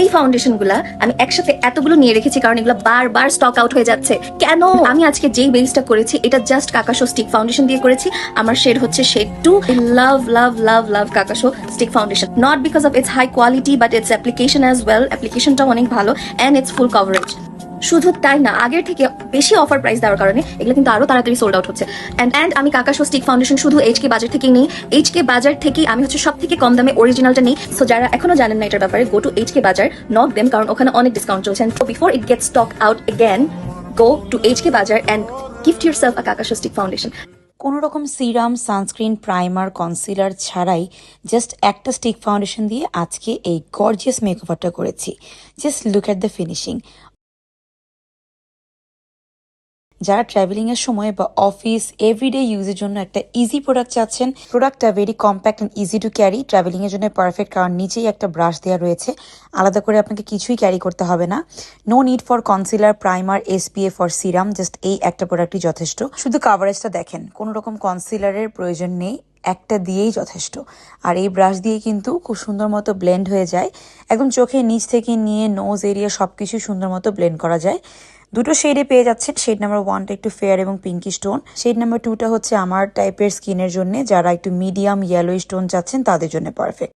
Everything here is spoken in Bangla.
এই ফাউন্ডেশনগুলা আমি একসাথে এতগুলো নিয়ে রেখেছি কারণ এগুলো বারবার স্টক আউট হয়ে যাচ্ছে। কেন? আমি আজকে যেই বেসটা করেছি, এটা জাস্ট কাকাশো স্টিক ফাউন্ডেশন দিয়ে করেছি। আমার শেড হচ্ছে shade two love love love love Kakashow stick foundation not because of its high quality but its application as well অ্যাপ্লিকেশনটা অনেক ভালো অ্যান্ড ইটস ফুল কভারেজ শুধু তাই না, আগের থেকে বেশি অফার প্রাইস দেওয়ার কারণে এগুলো কিন্তু আরও তাড়াতাড়ি সোল্ড আউট হচ্ছে। অ্যান্ড অ্যান্ড আমি কাকাশো স্টিক ফাউন্ডেশন শুধু এইচ কে বাজার থেকেই নেই। এইচ কে বাজার থেকেই আমি হচ্ছে সব থেকে কম দামে অরিজিনালটা নেই। সো যারা এখনও জানেন না এটার ব্যাপারে গো টু এইচ কে বাজার নক দেম কারণ ওখানে অনেক ডিসকাউন্ট চলছে। Before it get stock out again go to H K Bazar and gift yourself a Kakashow stick foundation কোনো রকম সিরাম সানস্ক্রিন প্রাইমার কনসিলার ছাড়াই জাস্ট একটা স্টিক ফাউন্ডেশন দিয়ে আজকে এই গর্জিয়াস মেকওভারটা করেছি। Just look at the finishing যারা ট্রাভেলিং এর সময় বা অফিস এভরিডে ইউজের জন্য একটা ইজি প্রোডাক্ট চাচ্ছেন প্রোডাক্টটা very compact and easy to carry traveling এর জন্য পারফেক্ট কারণ নিচেই একটা ব্রাশ দেওয়া রয়েছে। আলাদা করে আপনাকে কিছুই ক্যারি করতে হবে না। No need for concealer primer SPA for serum just এই একটা প্রোডাক্টই যথেষ্ট। শুধু কাভারেজটা দেখেন, কোনো রকম কনসিলারের প্রয়োজন নেই, একটা দিয়েই যথেষ্ট। আর এই ব্রাশ দিয়ে কিন্তু খুব সুন্দর মতো ব্লেন্ড হয়ে যায়। একদম চোখের নিচ থেকে নিয়ে নোজ এরিয়া সব কিছু সুন্দর মতো ব্লেন্ড করা যায়। দুটো শেডে পেয়ে যাচ্ছেন। শেড নাম্বার ওয়ানটা একটু ফেয়ার এবং পিঙ্কি স্টোন শেড নাম্বার টুটা হচ্ছে আমার টাইপের স্কিনের জন্য। যারা একটু মিডিয়াম ইয়েলো স্টোন চাচ্ছেন, তাদের জন্য পারফেক্ট